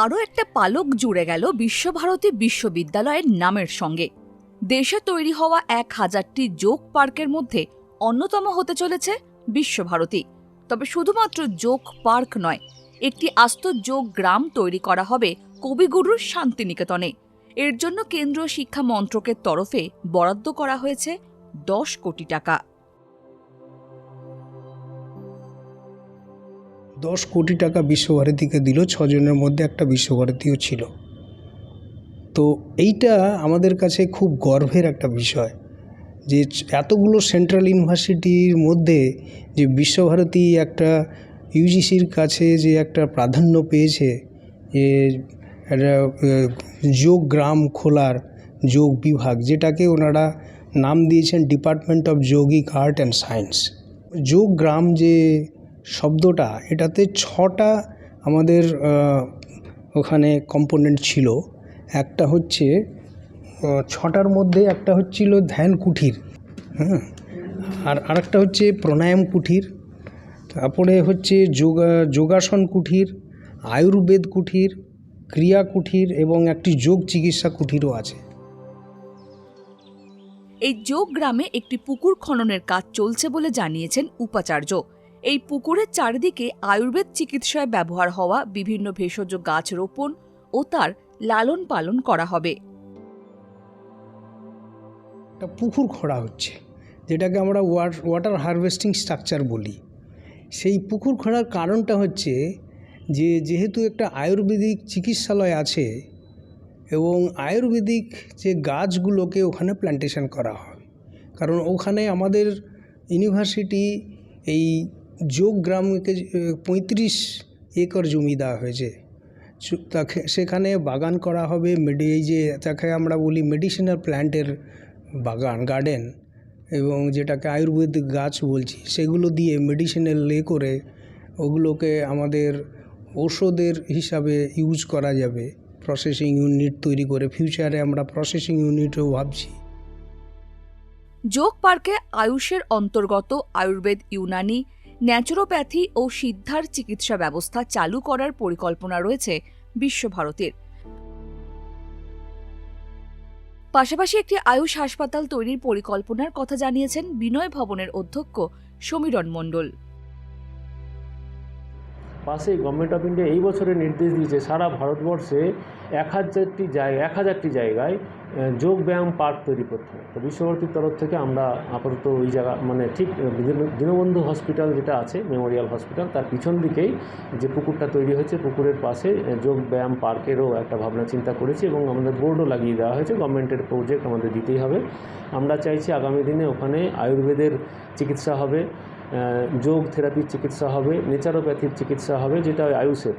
আরও একটা পালক জুড়ে গেল বিশ্বভারতী বিশ্ববিদ্যালয়ের নামের সঙ্গে। দেশে তৈরি হওয়া এক হাজারটি যোগ পার্কের মধ্যে অন্যতম হতে চলেছে বিশ্বভারতী। তবে শুধুমাত্র যোগ পার্ক নয়, একটি আস্ত যোগ গ্রাম তৈরি করা হবে কবিগুরুর শান্তিনিকেতনে। এর জন্য কেন্দ্রীয় শিক্ষা মন্ত্রকের তরফে বরাদ্দ করা হয়েছে দশ কোটি টাকা। দশ কোটি টাকা বিশ্বভারতীকে দিল, ছজনের মধ্যে একটা বিশ্বভারতীও ছিল। তো এইটা আমাদের কাছে খুব গর্বের একটা বিষয় যে এতগুলো সেন্ট্রাল ইউনিভার্সিটির মধ্যে যে বিশ্বভারতী একটা ইউজিসির কাছে যে একটা প্রাধান্য পেয়েছে যে যোগ গ্রাম খোলার যোগ বিভাগ, যেটাকে ওনারা নাম দিয়েছেন department of yogic art and science Yog Gram যে শব্দটা, এটাতে ছটা আমাদের ওখানে কম্পোনেন্ট ছিল। একটা হচ্ছে ছটার মধ্যে একটা হচ্ছিল ধ্যান কুঠির হ্যাঁ? আর আরেকটা হচ্ছে প্রাণায়াম কুঠির, তারপরে হচ্ছে যোগা, যোগাসন কুঠির, আয়ুর্বেদ কুঠির, ক্রিয়া কুঠির এবং একটি যোগ চিকিৎসা কুঠিরও আছে। এই যোগ গ্রামে একটি পুকুর খননের কাজ চলছে বলে জানিয়েছেন উপাচার্য। এই পুকুরের চারিদিকে আয়ুর্বেদ চিকিৎসায় ব্যবহার হওয়া বিভিন্ন ভেষজ গাছ রোপণ ও তার লালন পালন করা হবে। একটা পুকুর খোঁড়া হচ্ছে, যেটাকে আমরা ওয়াটার হারভেস্টিং স্ট্রাকচার বলি। সেই পুকুর খোঁড়ার কারণটা হচ্ছে যে, যেহেতু একটা আয়ুর্বেদিক চিকিৎসালয় আছে এবং আয়ুর্বেদিক যে গাছগুলোকে ওখানে প্ল্যান্টেশন করা হয়, কারণ ওখানে আমাদের ইউনিভার্সিটি এই যোগ গ্রামকে পঁয়ত্রিশ একর জমি দেওয়া হয়েছে। তাকে, সেখানে বাগান করা হবে, মেডি, এই যে তাকে আমরা বলি মেডিসিনাল প্ল্যান্টের বাগান গার্ডেন এবং যেটাকে আয়ুর্বেদিক গাছ বলছি, সেগুলো দিয়ে মেডিসিনাল লে করে ওগুলোকে আমাদের ওষুধের হিসাবে ইউজ করা যাবে। প্রসেসিং ইউনিট তৈরি করে ফিউচারে আমরা প্রসেসিং ইউনিটও ভাবছি। যোগ পার্কে আয়ুষের অন্তর্গত আয়ুর্বেদ ইউনানি ন্যাচুরোপ্যাথি ও সিদ্ধার চিকিৎসা ব্যবস্থা চালু করার পরিকল্পনা রয়েছে বিশ্বভারতীর। পাশাপাশি একটি আয়ুষ হাসপাতাল তৈরির পরিকল্পনার কথা জানিয়েছেন বিনয় ভবনের অধ্যক্ষ সমীরণ মণ্ডল। পাশেই গভর্নমেন্ট অফ ইন্ডিয়া এই বছরে নির্দেশ দিয়েছে, সারা ভারতবর্ষে এক হাজারটি জায়গা এক হাজারটি জায়গায় যোগব্যায়াম পার্ক তৈরি করতে হবে। তো বিশ্বভারতীর তরফ থেকে আমরা আপাতত ওই জায়গা মানে ঠিক দীনবন্ধু হসপিটাল যেটা আছে, মেমোরিয়াল হসপিটাল, তার পিছন দিকেই যে পুকুরটা তৈরি হয়েছে, পুকুরের পাশে যোগব্যায়াম পার্কেরও একটা ভাবনা চিন্তা করেছি এবং আমাদের বোর্ডও লাগিয়ে দেওয়া হয়েছে গভর্নমেন্টের প্রজেক্ট আমাদের দিতেই হবে। আমরা চাইছি আগামী দিনে ওখানে আয়ুর্বেদের চিকিৎসা হবে যোগ থেরাপির চিকিৎসা হবে, নেচারোপ্যাথির চিকিৎসা হবে, যেটা আয়ুষের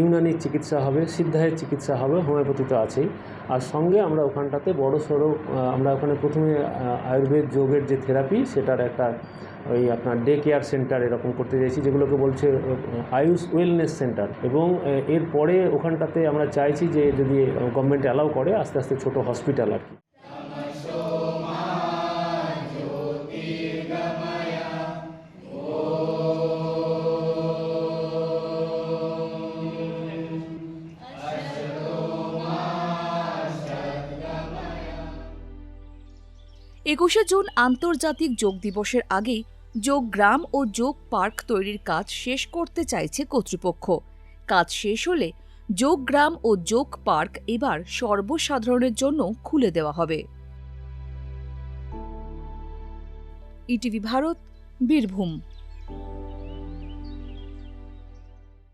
ইউনানির চিকিৎসা হবে সিদ্ধায়ের চিকিৎসা হবে হোমিওপ্যাথি তো আছেই। আর সঙ্গে আমরা ওখানটাতে বড় সড়ো আমরা ওখানে প্রথমে আয়ুর্বেদ যোগের যে থেরাপি, সেটার একটা ওই আপনার ডে কেয়ার সেন্টার এরকম করতে চাইছি, যেগুলোকে বলছে আয়ুষ ওয়েলনেস সেন্টার। এবং এরপরে ওখানটাতে আমরা চাইছি যে যদি গভর্নমেন্ট অ্যালাউ করে, আস্তে আস্তে ছোট হসপিটাল আর কি। একুশে জুন আন্তর্জাতিক যোগ দিবসের আগেই যোগ গ্রাম ও যোগ পার্ক তৈরির কাজ শেষ করতে চাইছে কর্তৃপক্ষ। কাজ শেষ হলে যোগ গ্রাম ও যোগ পার্ক এবার সর্বসাধারণের জন্য খুলে দেওয়া হবে। ইটিভি ভারত, বীরভূম।